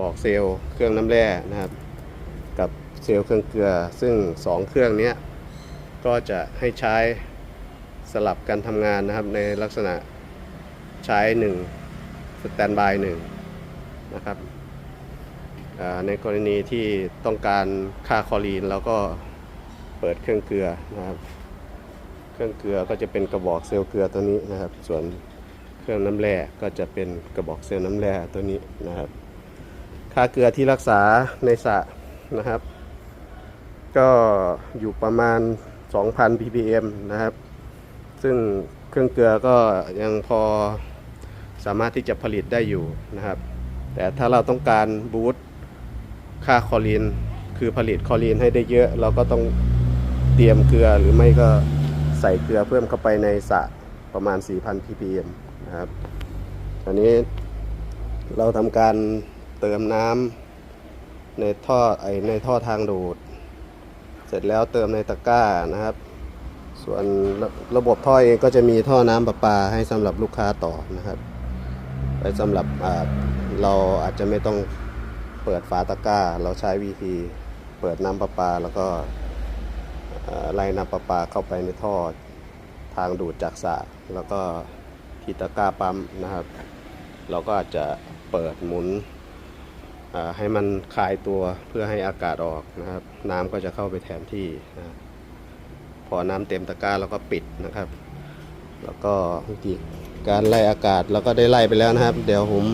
บอกเซลล์เครื่องน้ำแร่นะครับกับเซลล์เครื่องเกลือ ซึ่ง 2 เครื่องนี้ก็จะให้ใช้สลับกันทำงานนะครับในลักษณะใช้1สแตนบาย1นะครับในกรณีที่ต้องการค่าคอรีนเราก็เปิดเครื่องเกลือนะครับ เครื่องเกลือก็จะเป็นกระบอกเซลล์เกลือตัวนี้นะครับ ส่วนเครื่องน้ำแร่ก็จะเป็นกระบอกเซลล์น้ำแร่ตัวนี้นะครับ ค่าเกลือที่รักษาในสระนะครับ ก็อยู่ประมาณ 2,000 ppm นะครับ ซึ่งเครื่องเกลือก็ยังพอสามารถที่จะผลิตได้อยู่นะครับ แต่ถ้าเราต้องการบูตค่าคอรีนคือผลิตคอรีนให้ได้เยอะ เราก็ต้องเตรียมเกลือหรือไม่ก็ใส่เกลือเพิ่มเข้าไปในสระประมาณ 4,000 ppm นะครับอันนี้เราทำการ เติมน้ำในท่อไอในท่อทางดูด เสร็จแล้วเติมในตะกร้านะครับ ส่วนระระบบท่อเองก็จะมีท่อน้ำประปาให้สำหรับลูกค้าต่อนะครับไว้สำหรับเราอาจจะไม่ต้องเปิดฝาตะกร้า เราใช้วิธีเปิดน้ำประปาแล้วก็ไล่น้ำประปาเข้าไปในท่อทางดูดจากสระแล้วก็ที่ตะกร้าปั๊มนะครับ เราก็อาจจะเปิดหมุน ให้มันคลายตัวเพื่อให้อากาศออกนะครับ น้ำก็จะเข้าไปแทนที่นะพอน้ำเต็มตะกร้าเราก็ปิดนะครับ แล้วก็วิธีการไล่อากาศเราก็ได้ไล่ไปแล้วนะครับ เดี๋ยวผม